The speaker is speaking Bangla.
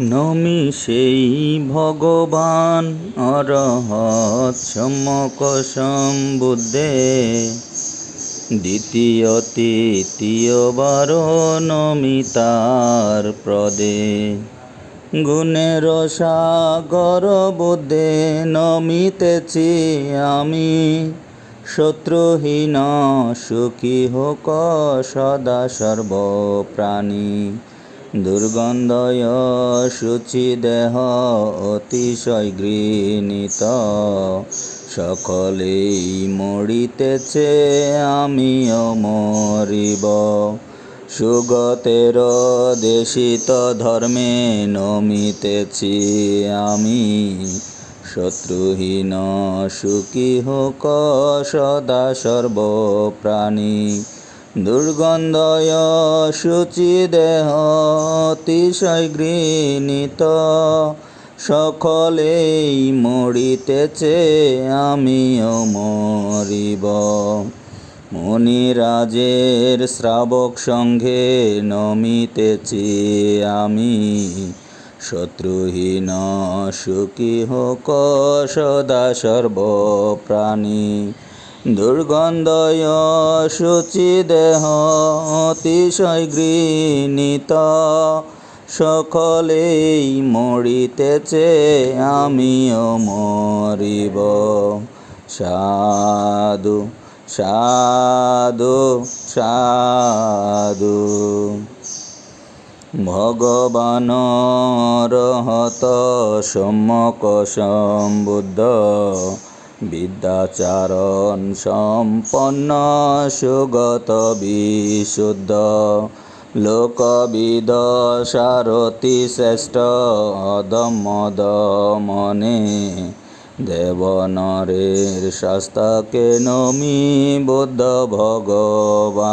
নমি সেই ভগবান সম্যক সম্বুদ্ধে দ্বিতীয় তৃতীয়বার নমি তার প্রদে। গুণের সাগর বুদ্ধে নমিতেছি আমি। শত্রুহীন সুখী হোক সদা সর্বপ্রাণী। দুর্গন্ধয় শুচি দেহ অতিশয় ঘৃণিত সকলেই মরিতেছে, আমিও মরিব। সুগতের দেশিত ধর্মে নমিতেছি আমি। শত্রুহীন সুখী হোক, সদা সর্বপ্রাণী। দুর্গন্ধয় শুচি দেহ অতিশয় ঘৃণিত সকলেই মরিতেছে, আমিও মরিব। মণিরাজের শ্রাবক সঙ্গে নমিতেছি আমি। শত্রুহীন সুখী হোক সদা সর্বপ্রাণী। দুর্গন্ধয় শুচি দেহ অতিশয় ঘৃণিত। সকলেই মরিতেছে, আমিও মরিব। সাধু সাধু সাধু। ভগবান রহত সম্যক সম্বুদ্ধ। বিদ্যাচারণ সম্পন্ন সুগত বিশুদ্ধ লোকবিদ সারথি শ্রেষ্ঠ অদমদ দমনে। দেবনরের শাস্তাকে নমি বুদ্ধ ভগবান।